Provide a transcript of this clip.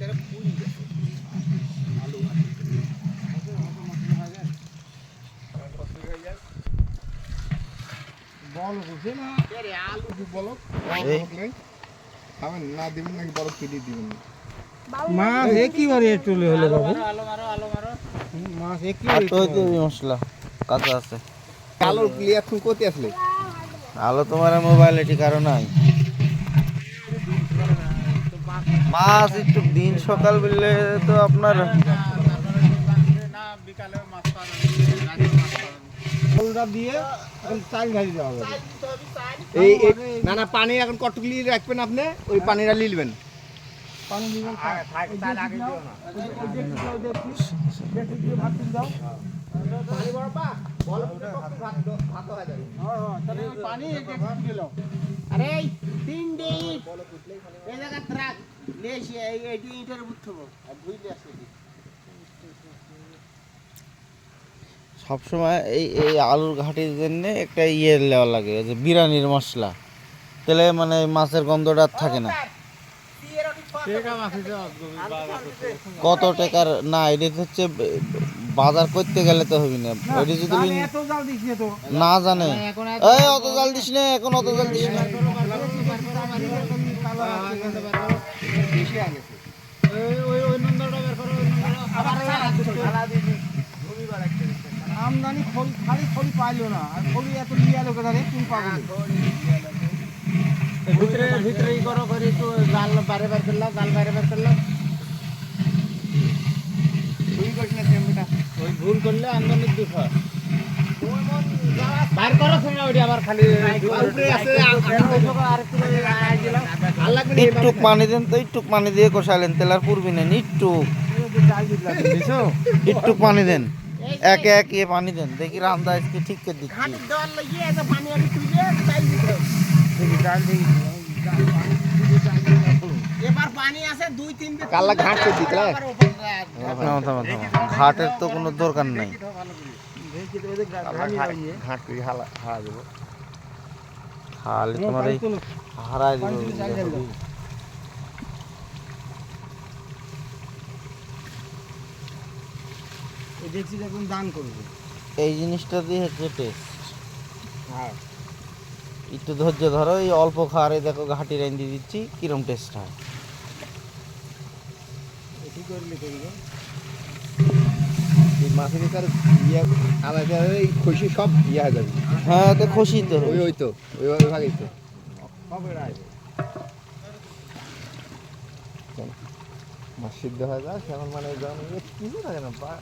পুরি গেছে আলু বল বুঝে না। আরে আলু। একটু বলো? এই। খাবেন না দিবেন নাকি বরফ কেটে দিবেন মাছ চলে হলো বাবু। আর তো মশলা কাঁচা আছে। আলোর ক্লিয়ার তুমি কোথায় আসলে? আলো তোমার মোবাইলে ঠিকারও নাই। মাছ একটু দিন সকাল বললে তো আপনার না বিকালে মাছ পাবেন রাতে মাছ পাবেন ফলটা দিয়ে চাল ঘাড়ি দেওয়া হবে। এই এই- না না পানি এখন রাখবেন আপনি ওই পানিটা লিলবেন পানি দিবেন থাক তার আগে দিও না। ভাত দিন দাও। পানি বড় পা বল ভাত ভাত হয়ে যাবে। তাহলে ওই পানি একটু দিল। আরে এই জায়গা ট্রাক লেসি এই এইটি ইটের উঠবো আর ধুইলে আসে সবসময় এই এই আলুর ঘাটির জন্য একটা ইয়ে নেওয়া লাগে যে বিরিয়ানির মশলা। তাহলে মানে মাছের গন্ধটা আর থাকে না। কত টাকার? না এটা হচ্ছে বাজার করতে গেলে তো হবি না। ওইটা যদি তাহলে এত জাল দিস না না জানে। এই অত জাল দিস না এখন অত জাল দিস না। ওই- ওই ওই নম্বরটা বের করো ওই নম্বরটা। আমদানি খালি খড়ি পাইলো না। আর খড়ি এত লিয়া লোকে থাকে তুমি পাবো ভিতরে ভিতরে ই করো করে একটু জাল বারে বার করলাম জাল বার করলাম। ওই ভুল করলে আমদানির দুঃখ। বাইর করো তুমি ওইটা আবার খালি একটু পানি দেন তো পানি দিয়ে কষালেন তেল আর পুরবি না একটু একটু পানি দেন একে একে পানি দেন দেখি রান্দা আজকে ঠিক করে দিচ্ছি। ঘাটের তো কোনো দরকার নেই। ঘাট করে হালা হারা দেবো। খালি তোমার এই হারাই দিব দেখছি দেখুন দান করবে। এই জিনিসটা দিয়ে হচ্ছে টেস্ট হ্যাঁ। একটু ধৈর্য ধরো এই অল্প খাওয়ারে দেখো ঘাটি দিয়ে দিচ্ছি কিরম টেস্ট হয়। এটি করলে করবে মাছের ভিতর ইয়ে আলাদা এই খুশি সব ইয়ে হয়ে যাবে। হ্যাঁ তো খুশি তো। ওই ওই তো ওই ওই ভাগেই তো। মাছ সিদ্ধ হয়ে যায় সেমন মানে কি কিছু থাকে না বা